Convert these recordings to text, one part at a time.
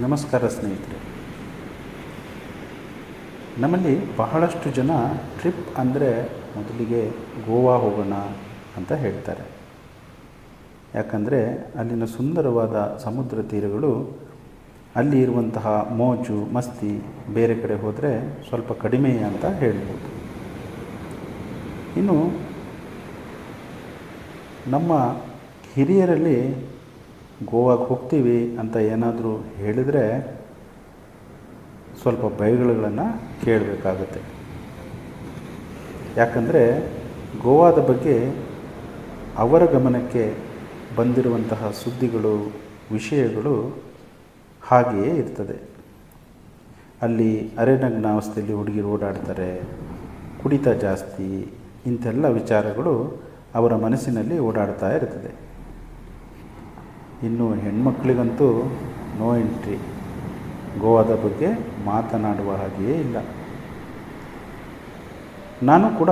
ನಮಸ್ಕಾರ ಸ್ನೇಹಿತರೆ. ನಮ್ಮಲ್ಲಿ ಬಹಳಷ್ಟು ಜನ ಟ್ರಿಪ್ ಅಂದರೆ ಮೊದಲಿಗೆ ಗೋವಾ ಹೋಗೋಣ ಅಂತ ಹೇಳ್ತಾರೆ. ಯಾಕಂದರೆ ಅಲ್ಲಿನ ಸುಂದರವಾದ ಸಮುದ್ರ ತೀರಗಳು, ಅಲ್ಲಿ ಇರುವಂತಹ ಮೋಜು, ಮಸ್ತಿ ಬೇರೆ ಕಡೆ ಹೋದರೆ ಸ್ವಲ್ಪ ಕಡಿಮೆ ಅಂತ ಹೇಳ್ಬೋದು. ಇನ್ನು ನಮ್ಮ ಹಿರಿಯರಲ್ಲಿ ಗೋವಾಗೆ ಹೋಗ್ತೀವಿ ಅಂತ ಏನಾದರೂ ಹೇಳಿದರೆ ಸ್ವಲ್ಪ ಬೈಗಳುಗಳನ್ನು ಕೇಳಬೇಕಾಗುತ್ತೆ. ಯಾಕಂದರೆ ಗೋವಾದ ಬಗ್ಗೆ ಅವರ ಗಮನಕ್ಕೆ ಬಂದಿರುವಂತಹ ಸುದ್ದಿಗಳು, ವಿಷಯಗಳು ಹಾಗೆಯೇ ಇರ್ತದೆ. ಅಲ್ಲಿ ಅರೆನಗ್ನ ಅವಸ್ಥೆಯಲ್ಲಿ ಹುಡುಗಿರು ಓಡಾಡ್ತಾರೆ, ಕುಡಿತ ಜಾಸ್ತಿ, ಇಂಥೆಲ್ಲ ವಿಚಾರಗಳು ಅವರ ಮನಸ್ಸಿನಲ್ಲಿ ಓಡಾಡ್ತಾ ಇರ್ತದೆ. ಇನ್ನು ಹೆಣ್ಮಕ್ಳಿಗಂತೂ ನೋ ಎಂಟ್ರಿ ಗೋವಾದ ಬಗ್ಗೆ ಮಾತನಾಡುವ ಹಾಗೆಯೇ ಇಲ್ಲ. ನಾನು ಕೂಡ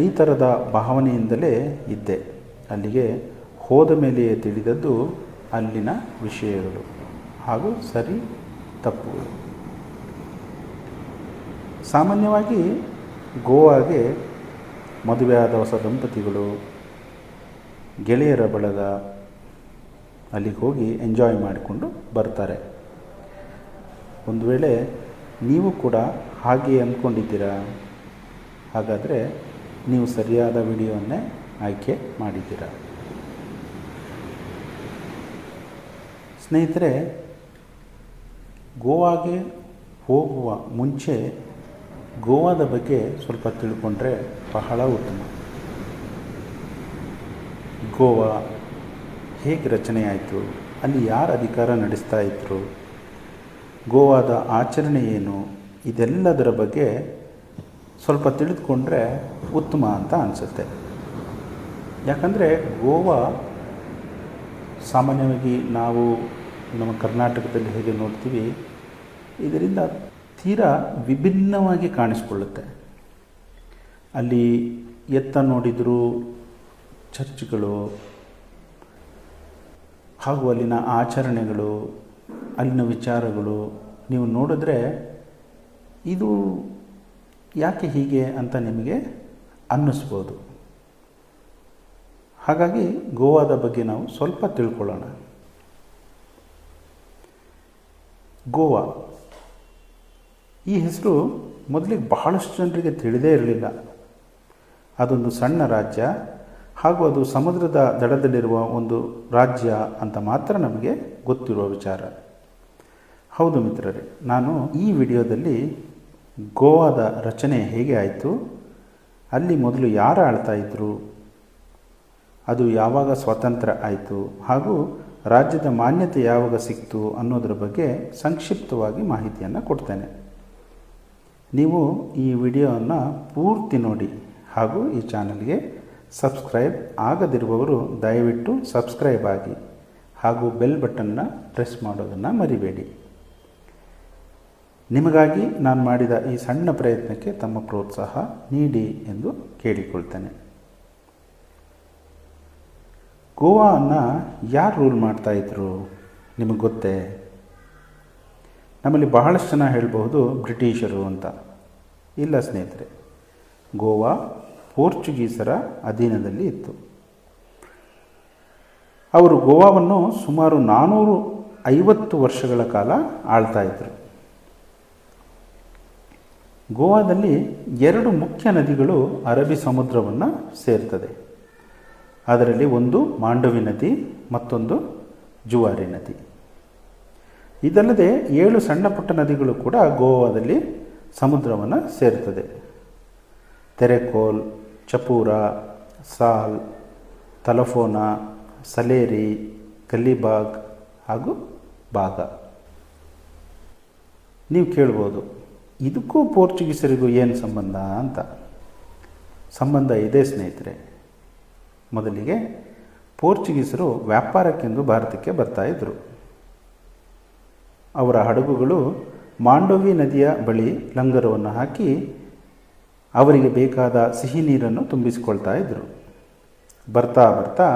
ಈ ಥರದ ಭಾವನೆಯಿಂದಲೇ ಇದ್ದೆ. ಅಲ್ಲಿಗೆ ಹೋದ ಮೇಲೆಯೇ ತಿಳಿದದ್ದು ಅಲ್ಲಿನ ವಿಷಯಗಳು ಹಾಗೂ ಸರಿ ತಪ್ಪುಗಳು. ಸಾಮಾನ್ಯವಾಗಿ ಗೋವಾಗೆ ಮದುವೆಯಾದ ಹೊಸ ದಂಪತಿಗಳು, ಗೆಳೆಯರ ಬಳಗ ಅಲ್ಲಿಗೆ ಹೋಗಿ ಎಂಜಾಯ್ ಮಾಡಿಕೊಂಡು ಬರ್ತಾರೆ. ಒಂದು ವೇಳೆ ನೀವು ಕೂಡ ಹಾಗೆ ಅಂದ್ಕೊಂಡಿದ್ದೀರಾ? ಹಾಗಾದರೆ ನೀವು ಸರಿಯಾದ ವಿಡಿಯೋವನ್ನೇ ಆಯ್ಕೆ ಮಾಡಿದ್ದೀರಾ? ಸ್ನೇಹಿತರೆ, ಗೋವಾಗೆ ಹೋಗುವ ಮುಂಚೆ ಗೋವಾದ ಬಗ್ಗೆ ಸ್ವಲ್ಪ ತಿಳ್ಕೊಂಡ್ರೆ ಬಹಳ ಉತ್ತಮ. ಗೋವಾ ಹೇಗೆ ರಚನೆ ಆಯಿತು? ಅಲ್ಲಿ ಯಾರು ಅಧಿಕಾರ ನಡೆಸ್ತಾ ಇದ್ದರು ಗೋವಾದ ಆಚರಣೆ ಏನು? ಇದೆಲ್ಲದರ ಬಗ್ಗೆ ಸ್ವಲ್ಪ ತಿಳಿದುಕೊಂಡ್ರೆ ಉತ್ತಮ ಅಂತ ಅನಿಸುತ್ತೆ. ಯಾಕಂದರೆ ಗೋವಾ ಸಾಮಾನ್ಯವಾಗಿ ನಾವು ನಮ್ಮ ಕರ್ನಾಟಕದಲ್ಲಿ ಹೇಗೆ ನೋಡ್ತೀವಿ, ಇದರಿಂದ ತೀರಾ ವಿಭಿನ್ನವಾಗಿ ಕಾಣಿಸ್ಕೊಳ್ಳುತ್ತೆ. ಅಲ್ಲಿ ಎತ್ತ ನೋಡಿದರೂ ಚರ್ಚ್ಗಳು ಹಾಗೂ ಅಲ್ಲಿನ ಆಚರಣೆಗಳು, ಅಲ್ಲಿನ ವಿಚಾರಗಳು, ನೀವು ನೋಡಿದ್ರೆ ಇದು ಯಾಕೆ ಹೀಗೆ ಅಂತ ನಿಮಗೆ ಅನ್ನಿಸ್ಬೋದು. ಹಾಗಾಗಿ ಗೋವಾದ ಬಗ್ಗೆ ನಾವು ಸ್ವಲ್ಪ ತಿಳ್ಕೊಳ್ಳೋಣ. ಗೋವಾ. ಈ ಹೆಸರು ಮೊದಲಿಗೆ ಬಹಳಷ್ಟು ಜನರಿಗೆ ತಿಳಿದೇ ಇರಲಿಲ್ಲ. ಅದೊಂದು ಸಣ್ಣ ರಾಜ್ಯ. ಹಾಗೂ ಅದು ಸಮುದ್ರದ ದಡದಲ್ಲಿರುವ ಒಂದು ರಾಜ್ಯ ಅಂತ ಮಾತ್ರ ನಮಗೆ ಗೊತ್ತಿರುವ ವಿಚಾರ. ಹೌದು ಮಿತ್ರರೇ, ನಾನು ಈ ವಿಡಿಯೋದಲ್ಲಿ ಗೋವಾದ ರಚನೆ ಹೇಗೆ ಆಯಿತು, ಅಲ್ಲಿ ಮೊದಲು ಯಾರು ಆಳ್ತಾ ಇದ್ದರು ಅದು ಯಾವಾಗ ಸ್ವತಂತ್ರ ಆಯಿತು, ಹಾಗೂ ರಾಜ್ಯದ ಮಾನ್ಯತೆ ಯಾವಾಗ ಸಿಕ್ತು ಅನ್ನೋದರ ಬಗ್ಗೆ ಸಂಕ್ಷಿಪ್ತವಾಗಿ ಮಾಹಿತಿಯನ್ನು ಕೊಡ್ತೇನೆ. ನೀವು ಈ ವಿಡಿಯೋವನ್ನು ಪೂರ್ತಿ ನೋಡಿ ಹಾಗೂ ಈ ಚಾನಲ್ಗೆ ಸಬ್ಸ್ಕ್ರೈಬ್ ಆಗದಿರುವವರು ದಯವಿಟ್ಟು ಸಬ್ಸ್ಕ್ರೈಬ್ ಆಗಿ ಹಾಗೂ ಬೆಲ್ ಬಟನ್ನ ಪ್ರೆಸ್ ಮಾಡೋದನ್ನು ಮರಿಬೇಡಿ. ನಿಮಗಾಗಿ ನಾನು ಮಾಡಿದ ಈ ಸಣ್ಣ ಪ್ರಯತ್ನಕ್ಕೆ ತಮ್ಮ ಪ್ರೋತ್ಸಾಹ ನೀಡಿ ಎಂದು ಕೇಳಿಕೊಳ್ತೇನೆ. ಗೋವಾವನ್ನು ಯಾರು ರೂಲ್ ಮಾಡ್ತಾಯಿದ್ರು ನಿಮಗೆ ಗೊತ್ತೇ? ನಮ್ಮಲ್ಲಿ ಬಹಳಷ್ಟು ಜನ ಹೇಳಬಹುದು ಬ್ರಿಟಿಷರು ಅಂತ. ಇಲ್ಲ ಸ್ನೇಹಿತರೆ, ಗೋವಾ ಪೋರ್ಚುಗೀಸರ ಅಧೀನದಲ್ಲಿ ಇತ್ತು. ಅವರು ಗೋವಾವನ್ನು ಸುಮಾರು ನಾನ್ನೂರು ಐವತ್ತು ವರ್ಷಗಳ ಕಾಲ ಆಳ್ತಾ ಇದ್ದರು ಗೋವಾದಲ್ಲಿ ಎರಡು ಮುಖ್ಯ ನದಿಗಳು ಅರಬ್ಬಿ ಸಮುದ್ರವನ್ನು ಸೇರ್ತದೆ. ಅದರಲ್ಲಿ ಒಂದು ಮಾಂಡವಿ ನದಿ, ಮತ್ತೊಂದು ಜುವಾರಿ ನದಿ. ಇದಲ್ಲದೆ ಏಳು ಸಣ್ಣ ಪುಟ್ಟ ನದಿಗಳು ಕೂಡ ಗೋವಾದಲ್ಲಿ ಸಮುದ್ರವನ್ನು ಸೇರ್ತದೆ. ತೆರೆಕೋಲ್, ಚಪೂರ, ಸಾಲ್, ತಲಫೋನ, ಸಲೇರಿ ಕಲ್ಲಿಬಾಗ್ ಹಾಗೂ ಭಾಗ. ನೀವು ಕೇಳ್ಬೋದು, ಇದಕ್ಕೂ ಪೋರ್ಚುಗೀಸರಿಗೂ ಏನು ಸಂಬಂಧ ಅಂತ. ಸಂಬಂಧ ಇದೆ ಸ್ನೇಹಿತರೆ. ಮೊದಲಿಗೆ ಪೋರ್ಚುಗೀಸರು ವ್ಯಾಪಾರಕ್ಕೆಂದು ಭಾರತಕ್ಕೆ ಬರ್ತಾ ಇದ್ದರು ಅವರ ಹಡಗುಗಳು ಮಾಂಡೋವಿ ನದಿಯ ಬಳಿ ಲಂಗರವನ್ನು ಹಾಕಿ ಅವರಿಗೆ ಬೇಕಾದ ಸಿಹಿ ನೀರನ್ನು ತುಂಬಿಸಿಕೊಳ್ತಾ ಇದ್ದರು ಬರ್ತಾ ಬರ್ತಾ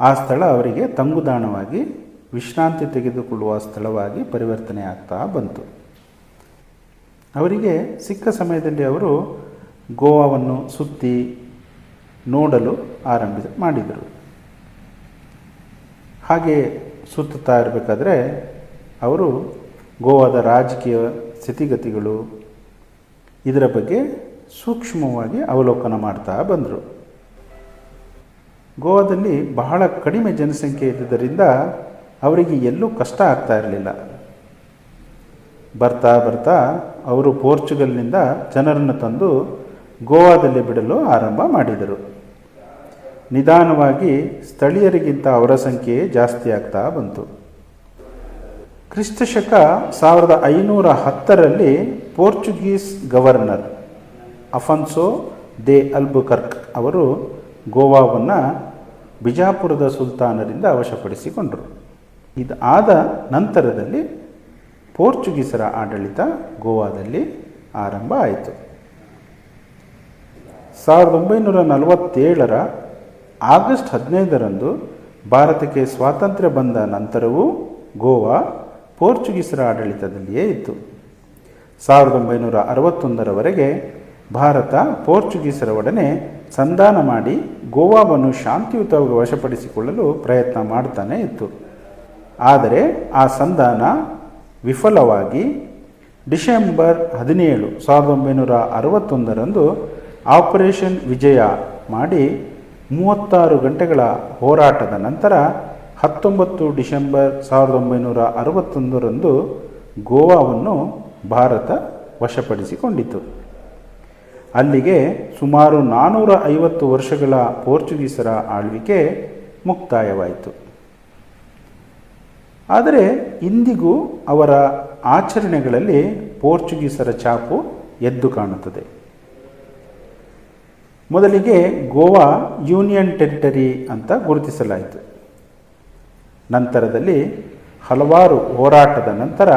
ಆ ಸ್ಥಳ ಅವರಿಗೆ ತಂಗುದಾಣವಾಗಿ, ವಿಶ್ರಾಂತಿ ತೆಗೆದುಕೊಳ್ಳುವ ಸ್ಥಳವಾಗಿ ಪರಿವರ್ತನೆ ಆಗ್ತಾ ಬಂತು. ಅವರಿಗೆ ಸಿಕ್ಕ ಸಮಯದಲ್ಲಿ ಅವರು ಗೋವಾವನ್ನು ಸುತ್ತಿ ನೋಡಲು ಆರಂಭಿಸ ಮಾಡಿದರು. ಹಾಗೆ ಸುತ್ತುತ್ತಾ ಇರಬೇಕಾದ್ರೆ ಅವರು ಗೋವಾದ ರಾಜಕೀಯ ಸ್ಥಿತಿಗತಿಗಳು, ಇದರ ಬಗ್ಗೆ ಸೂಕ್ಷ್ಮವಾಗಿ ಅವಲೋಕನ ಮಾಡ್ತಾ ಬಂದರು. ಗೋವಾದಲ್ಲಿ ಬಹಳ ಕಡಿಮೆ ಜನಸಂಖ್ಯೆ ಇದ್ದುದರಿಂದ ಅವರಿಗೆ ಎಲ್ಲೂ ಕಷ್ಟ ಆಗ್ತಾ ಇರಲಿಲ್ಲ. ಬರ್ತಾ ಬರ್ತಾ ಅವರು ಪೋರ್ಚುಗಲ್ನಿಂದ ಜನರನ್ನು ತಂದು ಗೋವಾದಲ್ಲಿ ಬಿಡಲು ಆರಂಭ ಮಾಡಿದರು. ನಿಧಾನವಾಗಿ ಸ್ಥಳೀಯರಿಗಿಂತ ಅವರ ಸಂಖ್ಯೆ ಜಾಸ್ತಿ ಆಗ್ತಾ ಬಂತು. ಕ್ರಿಸ್ತಶಕ ಸಾವಿರದ ಐನೂರ ಹತ್ತರಲ್ಲಿ Portuguese governor Afonso de Albuquerque ಅವರು ಗೋವಾವನ್ನು ಬಿಜಾಪುರದ ಸುಲ್ತಾನರಿಂದ ವಶಪಡಿಸಿಕೊಂಡರು. ಇದು ಆದ ನಂತರದಲ್ಲಿ ಪೋರ್ಚುಗೀಸರ ಆಡಳಿತ ಗೋವಾದಲ್ಲಿ ಆರಂಭ ಆಯಿತು. ಸಾವಿರದ ಒಂಬೈನೂರ ನಲವತ್ತೇಳರ ಆಗಸ್ಟ್ ಹದಿನೈದರಂದು ಭಾರತಕ್ಕೆ ಸ್ವಾತಂತ್ರ್ಯ ಬಂದ ನಂತರವೂ ಗೋವಾ ಪೋರ್ಚುಗೀಸರ ಆಡಳಿತದಲ್ಲಿಯೇ ಇತ್ತು. ಸಾವಿರದ ಒಂಬೈನೂರ ಅರವತ್ತೊಂದರವರೆಗೆ ಭಾರತ ಪೋರ್ಚುಗೀಸರ ಒಡನೆ ಸಂಧಾನ ಮಾಡಿ ಗೋವಾವನ್ನು ಶಾಂತಿಯುತವಾಗಿ ವಶಪಡಿಸಿಕೊಳ್ಳಲು ಪ್ರಯತ್ನ ಮಾಡ್ತಾನೆ ಇತ್ತು. ಆದರೆ ಆ ಸಂಧಾನ ವಿಫಲವಾಗಿ ಡಿಸೆಂಬರ್ ಹದಿನೇಳು ಸಾವಿರದ ಒಂಬೈನೂರ ಅರವತ್ತೊಂದರಂದು ಆಪರೇಷನ್ ವಿಜಯ ಮಾಡಿ ಮೂವತ್ತಾರು ಗಂಟೆಗಳ ಹೋರಾಟದ ನಂತರ ಹತ್ತೊಂಬತ್ತು ಡಿಸೆಂಬರ್ ಸಾವಿರದ ಒಂಬೈನೂರ ಅರವತ್ತೊಂದರಂದು ಗೋವಾವನ್ನು ಭಾರತ ವಶಪಡಿಸಿಕೊಂಡಿತು. ಅಲ್ಲಿಗೆ ಸುಮಾರು ನಾನ್ನೂರ ಐವತ್ತು ವರ್ಷಗಳ ಪೋರ್ಚುಗೀಸರ ಆಳ್ವಿಕೆ ಮುಕ್ತಾಯವಾಯಿತು. ಆದರೆ ಇಂದಿಗೂ ಅವರ ಆಚರಣೆಗಳಲ್ಲಿ ಪೋರ್ಚುಗೀಸರ ಚಾಪು ಎದ್ದು ಕಾಣುತ್ತದೆ. ಮೊದಲಿಗೆ ಗೋವಾ ಯೂನಿಯನ್ ಟೆರಿಟರಿ ಅಂತ ಗುರುತಿಸಲಾಯಿತು. ನಂತರದಲ್ಲಿ ಹಲವಾರು ಹೋರಾಟದ ನಂತರ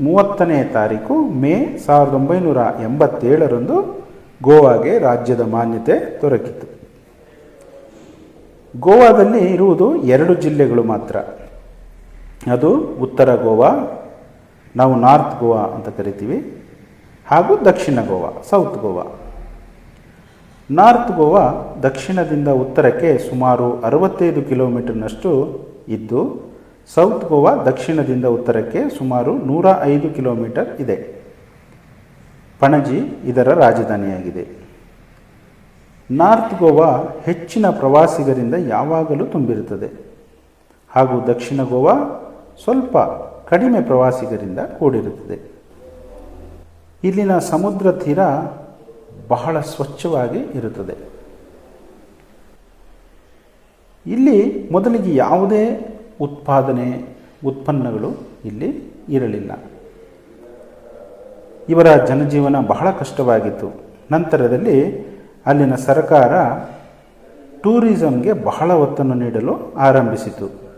ಮೂವತ್ತನೇ ತಾರೀಕು ಮೇ ಸಾವಿರದ ಒಂಬೈನೂರ ಎಂಬತ್ತೇಳರಂದು ಗೋವಾಗೆ ರಾಜ್ಯದ ಮಾನ್ಯತೆ ದೊರಕಿತು. ಗೋವಾದಲ್ಲಿ ಇರುವುದು ಎರಡು ಜಿಲ್ಲೆಗಳು ಮಾತ್ರ. ಅದು ಉತ್ತರ ಗೋವಾ, ನಾವು ನಾರ್ತ್ ಗೋವಾ ಅಂತ ಕರಿತೀವಿ, ಹಾಗೂ ದಕ್ಷಿಣ ಗೋವಾ, ಸೌತ್ ಗೋವಾ. ನಾರ್ತ್ ಗೋವಾ ದಕ್ಷಿಣದಿಂದ ಉತ್ತರಕ್ಕೆ ಸುಮಾರು ಅರವತ್ತೈದು ಕಿಲೋಮೀಟರ್ನಷ್ಟು ಇದ್ದು, ಸೌತ್ ಗೋವಾ ದಕ್ಷಿಣದಿಂದ ಉತ್ತರಕ್ಕೆ ಸುಮಾರು ನೂರ ಐದು ಕಿಲೋಮೀಟರ್ ಇದೆ. ಪಣಜಿ ಇದರ ರಾಜಧಾನಿಯಾಗಿದೆ. ನಾರ್ತ್ ಗೋವಾ ಹೆಚ್ಚಿನ ಪ್ರವಾಸಿಗರಿಂದ ಯಾವಾಗಲೂ ತುಂಬಿರುತ್ತದೆ. ಹಾಗೂ ದಕ್ಷಿಣ ಗೋವಾ ಸ್ವಲ್ಪ ಕಡಿಮೆ ಪ್ರವಾಸಿಗರಿಂದ ಕೂಡಿರುತ್ತದೆ. ಇಲ್ಲಿನ ಸಮುದ್ರ ತೀರ ಬಹಳ ಸ್ವಚ್ಛವಾಗಿ ಇರುತ್ತದೆ. ಇಲ್ಲಿ ಮೊದಲಿಗೆ ಯಾವುದೇ ಉತ್ಪಾದನೆ, ಉತ್ಪನ್ನಗಳು ಇಲ್ಲಿ ಇರಲಿಲ್ಲ. ಇವರ ಜನಜೀವನ ಬಹಳ ಕಷ್ಟವಾಗಿತ್ತು. ನಂತರದಲ್ಲಿ ಅಲ್ಲಿನ ಸರ್ಕಾರ ಟೂರಿಸಂಗೆ ಬಹಳ ಒತ್ತನ್ನು ನೀಡಲು ಆರಂಭಿಸಿತು.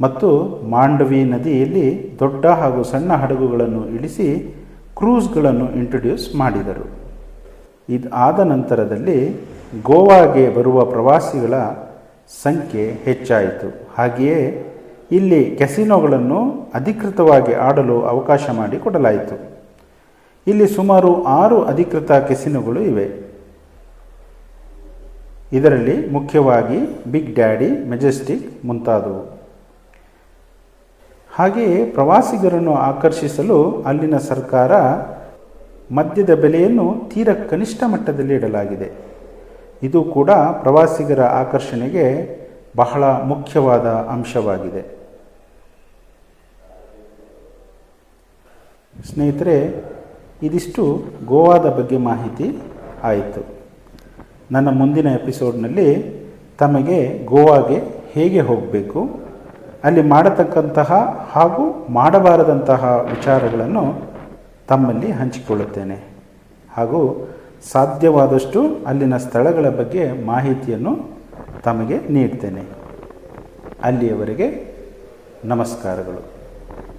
ಮತ್ತು ಮಾಂಡವಿ ನದಿಯಲ್ಲಿ ದೊಡ್ಡ ಹಾಗೂ ಸಣ್ಣ ಹಡಗುಗಳನ್ನು ಇಳಿಸಿ ಕ್ರೂಸ್ಗಳನ್ನು ಇಂಟ್ರೊಡ್ಯೂಸ್ ಮಾಡಿದರು. ಇದು ಆದ ನಂತರದಲ್ಲಿ ಗೋವಾಗೆ ಬರುವ ಪ್ರವಾಸಿಗಳ ಸಂಖ್ಯೆ ಹೆಚ್ಚಾಯಿತು. ಹಾಗೆಯೇ ಇಲ್ಲಿ ಕೆಸಿನೋಗಳನ್ನು ಅಧಿಕೃತವಾಗಿ ಆಡಲು ಅವಕಾಶ ಮಾಡಿಕೊಡಲಾಯಿತು ಇಲ್ಲಿ ಸುಮಾರು ಆರು ಅಧಿಕೃತ ಕೆಸಿನೋಗಳು ಇವೆ. ಇದರಲ್ಲಿ ಮುಖ್ಯವಾಗಿ ಬಿಗ್ ಡ್ಯಾಡಿ, ಮೆಜೆಸ್ಟಿಕ್ ಮುಂತಾದವು. ಹಾಗೆಯೇ ಪ್ರವಾಸಿಗರನ್ನು ಆಕರ್ಷಿಸಲು ಅಲ್ಲಿನ ಸರ್ಕಾರ ಮದ್ಯದ ಬೆಲೆಯನ್ನು ತೀರ ಕನಿಷ್ಠ ಮಟ್ಟದಲ್ಲಿ ಇಡಲಾಗಿದೆ. ಇದು ಕೂಡ ಪ್ರವಾಸಿಗರ ಆಕರ್ಷಣೆಗೆ ಬಹಳ ಮುಖ್ಯವಾದ ಅಂಶವಾಗಿದೆ. ಸ್ನೇಹಿತರೆ, ಇದಿಷ್ಟು ಗೋವಾದ ಬಗ್ಗೆ ಮಾಹಿತಿ ಆಯಿತು. ನನ್ನ ಮುಂದಿನ ಎಪಿಸೋಡ್ನಲ್ಲಿ ತಮಗೆ ಗೋವಾಗೆ ಹೇಗೆ ಹೋಗಬೇಕು, ಅಲ್ಲಿ ಮಾಡತಕ್ಕಂತಹ ಹಾಗೂ ಮಾಡಬಾರದಂತಹ ವಿಚಾರಗಳನ್ನು ತಮ್ಮಲ್ಲಿ ಹಂಚಿಕೊಳ್ಳುತ್ತೇನೆ. ಹಾಗೂ ಸಾಧ್ಯವಾದಷ್ಟು ಅಲ್ಲಿನ ಸ್ಥಳಗಳ ಬಗ್ಗೆ ಮಾಹಿತಿಯನ್ನು ತಮಗೆ ನೀಡ್ತೇನೆ. ಅಲ್ಲಿಯವರೆಗೆ ನಮಸ್ಕಾರಗಳು.